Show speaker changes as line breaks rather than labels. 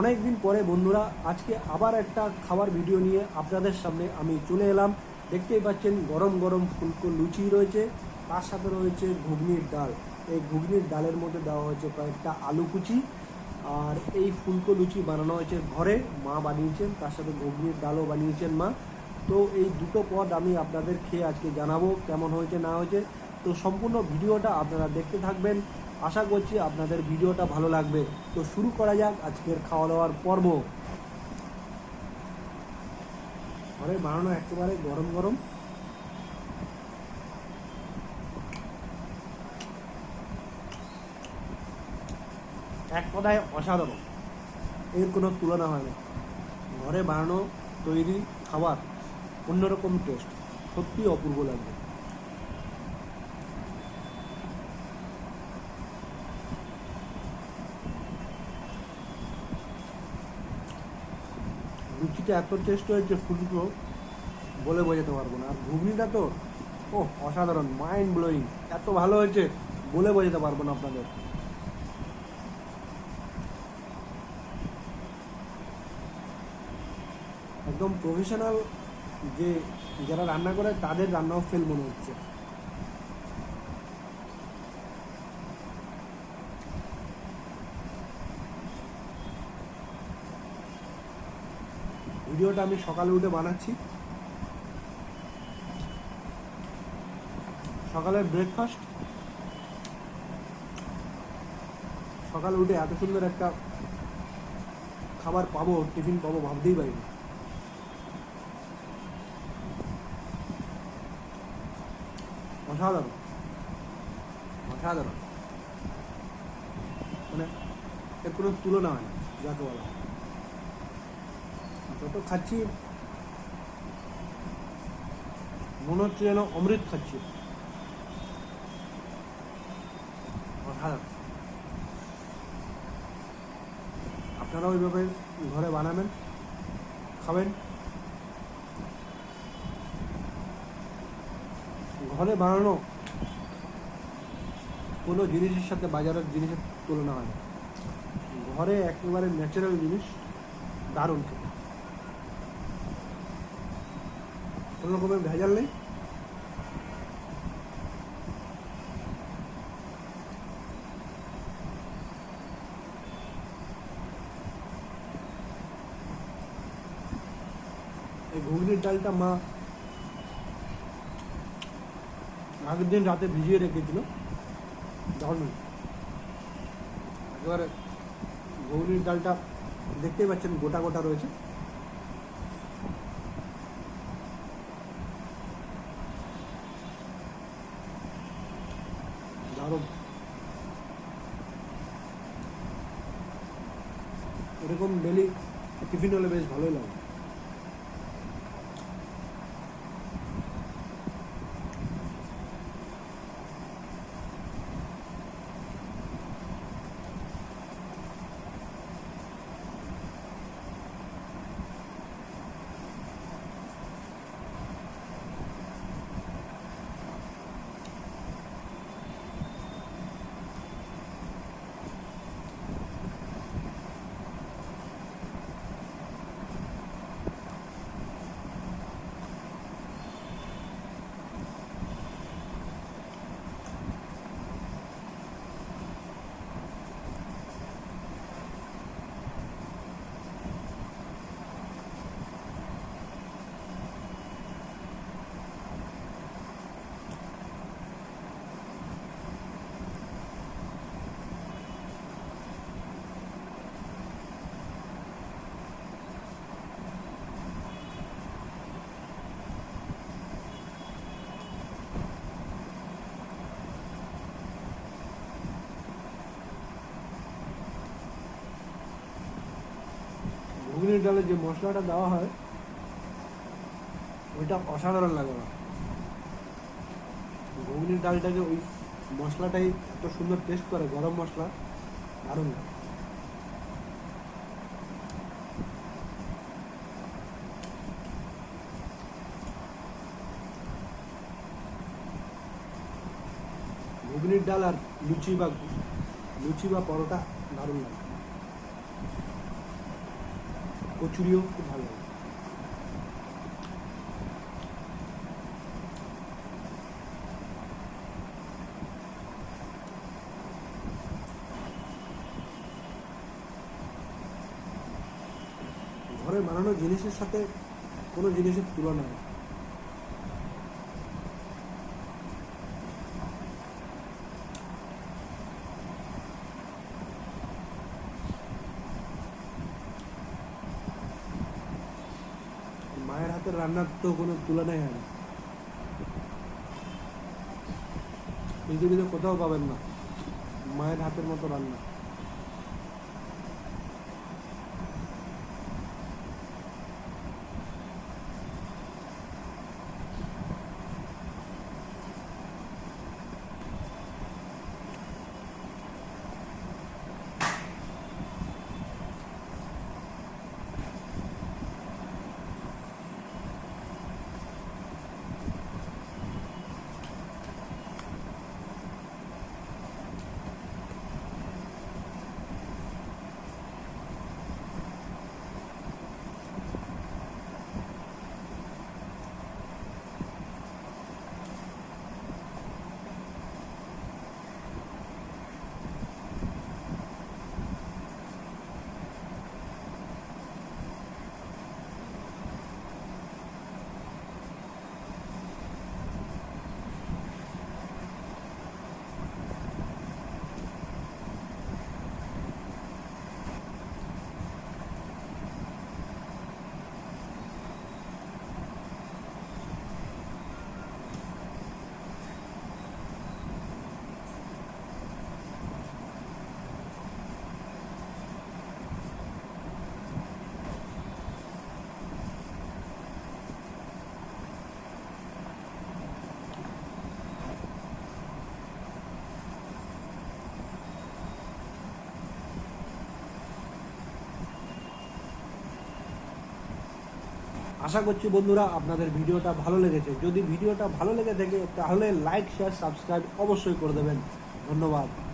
অনেক দিন পরে বন্ধুরা, আজকে আবার একটা খাবার ভিডিও নিয়ে আপনাদের সামনে আমি চলে এলাম। দেখতেই পাচ্ছেন গরম গরম ফুলকো লুচি রয়েছে, তার সাথে রয়েছে ঘুগনির ডাল। এই ঘুগনির ডালের মধ্যে দেওয়া হয়েছে কয়েকটা আলু কুচি, আর এই ফুলকো লুচি বানানো হয়েছে ঘরে, মা বানিয়েছেন, তার সাথে ঘুগনির ডালও বানিয়েছেন মা। তো এই দুটো পদ আমি আপনাদের খেয়ে আজকে জানাব, কেমন হয়েছে না হয়েছে। তো সম্পূর্ণ ভিডিওটা আপনারা দেখতে থাকবেন। আশা করছি আপনাদের ভিডিওটা ভালো লাগবে। তো শুরু করা যাক আজকের খাওয়া দাওয়ার পর্ব। ঘরে বানানো একেবারে গরম গরম এক কথায় অসাধারণ। এর কোনো তুলনা হয় না। ঘরে বানানো তৈরি খাবার অন্যরকম টেস্ট সত্যি অপূর্ব লাগবে। লুচিটা এত টেস্ট হয়েছে ফুলকো বলে বোঝাতে পারব না। আর ঘুগনিটা তো ও অসাধারণ মাইন্ড ব্লোয়িং এত ভালো হয়েছে বলে বোঝাতে পারব না আপনাদের। একদম প্রফেশনাল যে যারা রান্না করে, তাদের রান্নাও ফেল মনে হচ্ছে। ভিডিওটা আমি সকালে উঠে বানাচ্ছি। সকালের ব্রেকফাস্ট সকালে উঠে এত সুন্দর একটা খাবার পাবো, টিফিন পাবো ভাবতেই পারিনি। অসাধারণ। অসাধারণ। মানে এর কোনো তুলনা হয় না, যাকে বলা হয়। যত খাচ্ছি। মনে হচ্ছে যেন অমৃত খাচ্ছি। আপনারা ওইভাবে ঘরে বানাবেন, খাবেন। ঘরে বানানো কোনো জিনিসের সাথে বাজারের জিনিসের তুলনা হয় ঘরে একেবারে ন্যাচারাল জিনিস দারুণ খেতে। কোনো রকমের ভেজাল নেই। এই ঘুগনির ডালটা মা আগের দিন রাতে ভিজিয়ে রেখেছিল। দারুণ। একেবারে ঘুগনির ডালটা দেখতেই পাচ্ছেন গোটা গোটা রয়েছে। দারুণ এরকম ডেলি টিফিন হলে বেশ ভালোই লাগে। ঘুগনির ডালে যে মশলাটা দেওয়া হয়, ওইটা অসাধারণ লাগে আমার। ঘুগনির ডালটাকে ওই মশলাটাই এত সুন্দর টেস্ট করে, গরম মশলা, দারুণ লাগে। ঘুগনির ডাল আর লুচি বা লুচি বা পরোটা দারুণ লাগে। কচুরিও খুব ভালো লাগে ঘরে বানানো জিনিসের সাথে কোনো জিনিসের তুলনা নেই মায়ের হাতের রান্নার তো কোনো তুলনাই হয় না। পৃথিবীতে কোথাও পাবেন না। মায়ের হাতের মতো রান্না। আশা করছি বন্ধুরা আপনাদের ভিডিওটা ভালো লেগেছে। যদি ভিডিওটা ভালো লেগে থাকে, তাহলে লাইক শেয়ার সাবস্ক্রাইব অবশ্যই করে দেবেন। ধন্যবাদ।